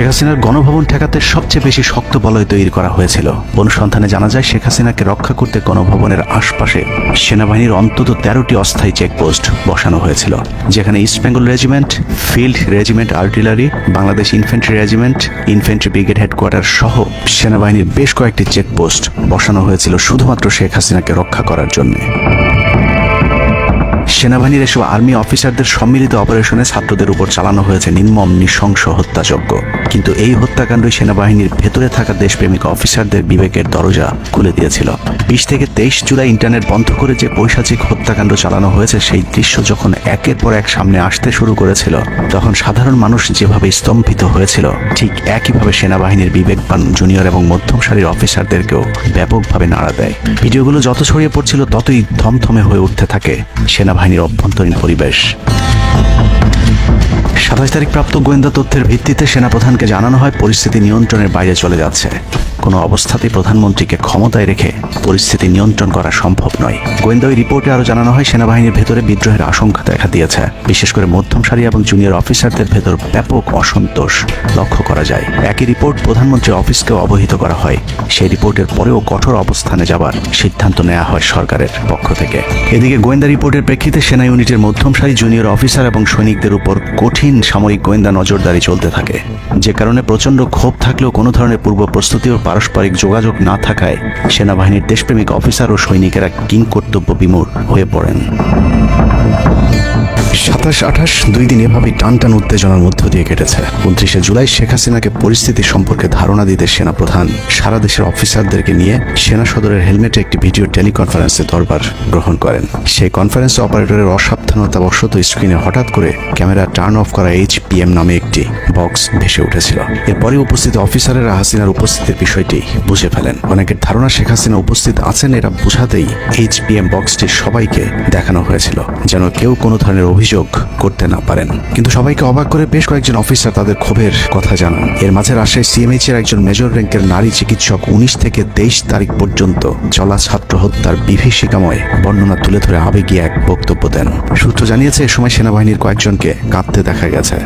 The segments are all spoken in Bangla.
শেখ হাসিনার গণভবন ঠেকাতে সবচেয়ে বেশি শক্ত বলয় তৈরি করা হয়েছিল। অনুসন্ধানে জানা যায় শেখ হাসিনাকে রক্ষা করতে গণভবনের আশপাশে সেনাবাহিনীর অন্তত তেরোটি অস্থায়ী চেকপোস্ট বসানো হয়েছিল, যেখানে East Bengal regiment, field regiment artillery, Bangladesh infantry regiment infantry brigade headquarter সহ সেনাবাহিনীর বেশ কয়েকটি চেকপোস্ট বসানো হয়েছিল শুধুমাত্র শেখ হাসিনাকে রক্ষা করার জন্য। সেনাবাহিনীর এসব আর্মি অফিসারদের সম্মিলিত অপারেশনে ছাত্রদের উপর চালানো হয়েছে নির্মম নৃশংস হত্যাযজ্ঞ। কিন্তু এই হত্যাকাণ্ডই সেনাবাহিনীর ভেতরে থাকা দেশপ্রেমিক অফিসারদের বিবেকের দরজা খুলে দিয়েছিল। বিশ থেকে তেইশ জুলাই ইন্টারনেট বন্ধ করে যে পৈশাচিক হত্যাকাণ্ড চালানো হয়েছে, সেই দৃশ্য যখন একের পর এক সামনে আসতে শুরু করেছিল, তখন সাধারণ মানুষ যেভাবে স্তম্ভিত হয়েছিল, ঠিক একইভাবে সেনাবাহিনীর বিবেকবান জুনিয়র এবং মধ্যম সারির অফিসারদেরকেও ব্যাপকভাবে নাড়া দেয়। ভিডিওগুলো যত ছড়িয়ে পড়ছিল, ততই থমথমে হয়ে উঠতে থাকে সেনাবাহিনীর অভ্যন্তরীণ পরিবেশ। সাতাশ তারিখ প্রাপ্ত গোয়েন্দা তথ্যের ভিত্তিতে সেনাপ্রধানকে জানানো হয়, পরিস্থিতি নিয়ন্ত্রণের বাইরে চলে যাচ্ছে। কোনো অবস্থাতেই প্রধানমন্ত্রীকে ক্ষমতায় রেখে পরিস্থিতি নিয়ন্ত্রণ করা সম্ভব নয়। গোয়েন্দা ওই রিপোর্টে আরও জানানো হয়, সেনাবাহিনীর ভেতরে বিদ্রোহের আশঙ্কা দেখা দিয়েছে। বিশেষ করে মধ্যম সারি এবং জুনিয়র অফিসারদের ভেতর ব্যাপক অসন্তোষ লক্ষ্য করা যায়। একই রিপোর্ট প্রধানমন্ত্রী অফিসকেও অবহিত করা হয়। সেই রিপোর্টের পরেও কঠোর অবস্থানে যাবার সিদ্ধান্ত নেওয়া হয় সরকারের পক্ষ থেকে। এদিকে গোয়েন্দা রিপোর্টের প্রেক্ষিতে সেনা ইউনিটের মধ্যম সারি, জুনিয়র অফিসার এবং সৈনিকদের উপর কঠিন সামরিক গোয়েন্দা নজরদারি চলতে থাকে। যে কারণে প্রচণ্ড ক্ষোভ থাকলেও কোনো ধরনের পূর্ব প্রস্তুতি ও পারস্পরিক যোগাযোগ না থাকায় সেনাবাহিনীর দেশপ্রেমিক অফিসার ও সৈনিকেরা কিং কর্তব্য বিমূর হয়ে পড়েন। সাতাশ আঠাশ, দুই দিন এভাবেই টান টান উত্তেজনার মধ্য দিয়ে কেটেছে। উনত্রিশে জুলাই শেখ হাসিনাকে পরিস্থিতি সম্পর্কে ধারণা দিতে সেনাপ্রধান। সারা দেশের অফিসারদেরকে নিয়ে সেনা সদরের হেলমেটে একটি ভিডিও টেলিকনফারেন্সে দরবার গ্রহণ করেন। সেই কনফারেন্সে অপারেটরের অসাবধানতাবশত স্ক্রিনে হঠাৎ করে ক্যামেরা টার্ন অফ করা এইচ পিএম নামে একটি বক্স ভেসে উঠেছিল। এরপরে উপস্থিত অফিসারেরা হাসিনার উপস্থিতির বিষয়টি বুঝে ফেলেন। অনেকের ধারণা শেখ হাসিনা উপস্থিত আছেন এটা বোঝাতেই এইচ পিএম বক্সটি সবাইকে দেখানো হয়েছিল, যেন কেউ কোনো ধরনের অভিযোগ করতে না পারেন। কিন্তু সবাইকে অবাক করে বেশ কয়েকজন অফিসার তাদের ক্ষোভের কথা জানান। এর মাঝে রাজশাহী সিএমএইচ এর একজন মেজর র্যাঙ্কের নারী চিকিৎসক উনিশ থেকে তেইশ তারিখ পর্যন্ত চলা ছাত্র হত্যার বিভীষিকাময় বর্ণনা তুলে ধরে আবেগী এক বক্তব্য দেন। সূত্র জানিয়েছে, এ সময় সেনাবাহিনীর কয়েকজনকে কাঁদতে দেখা গেছে।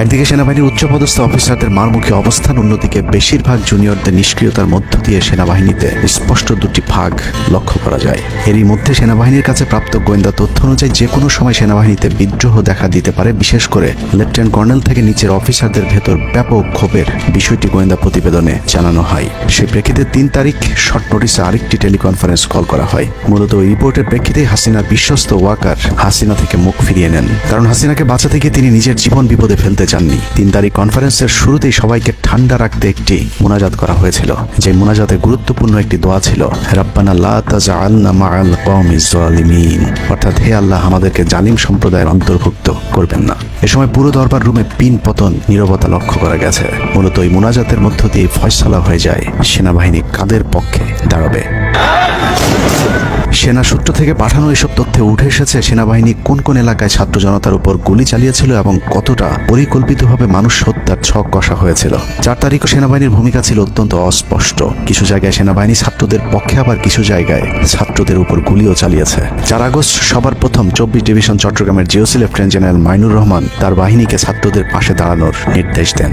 একদিকে সেনাবাহিনীর উচ্চপদস্থ অফিসারদের মারমুখী অবস্থান, অন্যদিকে বেশিরভাগ জুনিয়রদের নিষ্ক্রিয়তার মধ্য দিয়ে সেনাবাহিনীতে স্পষ্ট দুটি ভাগ লক্ষ্য করা যায়। এরই মধ্যে সেনাবাহিনীর কাছে প্রাপ্ত গোয়েন্দা তথ্য অনুযায়ী যে কোনো সময় সেনাবাহিনীতে বিদ্রোহ দেখা দিতে পারে, বিশেষ করে লেফটেন্যান্ট কর্নেল থেকে নিচের অফিসারদের ভেতর ব্যাপক ক্ষোভের বিষয়টি গোয়েন্দা প্রতিবেদনে জানানো হয়। সেই প্রেক্ষিতে তিন তারিখ শর্ট নোটিসে আরেকটি টেলিকনফারেন্স কল করা হয়। মূলত ওই রিপোর্টের প্রেক্ষিতেই হাসিনার বিশ্বস্ত ওয়াকার হাসিনা থেকে মুখ ফিরিয়ে নেন। কারণ হাসিনাকে বাঁচাতে গিয়ে তিনি নিজের জীবন বিপদে ফেলতে চাননি। তিন তারিখ কনফারেন্সের শুরুতেই সবাইকে ঠান্ডা রাখতে একটি মোনাজাত করা হয়েছিল। যে মোনাজাতে গুরুত্বপূর্ণ একটি দোয়া ছিল অর্থাৎ, হে আল্লাহ, আমাদেরকে জালিম সম্প্রদায়ের অন্তর্ভুক্ত করবেন না। এ সময় পুরো দরবার রুমে পিন পতন নীরবতা লক্ষ্য করা গেছে। মূলত এই মোনাজাতের মধ্য দিয়ে ফয়সালা হয়ে যায় সেনাবাহিনী কাদের পক্ষে দাঁড়াবে। সেনা সূত্র থেকে পাঠানো এসব তথ্যে উঠে এসেছে, সেনাবাহিনী কোন কোন এলাকায় ছাত্র জনতার উপর গুলি চালিয়েছিল এবং কতটা পরিকল্পিতভাবে মানুষ হত্যার ছক কষা হয়েছিল। চার তারিখও সেনাবাহিনীর ভূমিকা ছিল অত্যন্ত অস্পষ্ট। কিছু জায়গায় সেনাবাহিনী ছাত্রদের পক্ষে, আবার কিছু জায়গায় ছাত্রদের উপর গুলিও চালিয়েছে। চার আগস্ট সবার প্রথম চব্বিশ ডিভিশন চট্টগ্রামের GOC lieutenant general Mainur Rahman তার বাহিনীকে ছাত্রদের পাশে দাঁড়ানোর নির্দেশ দেন।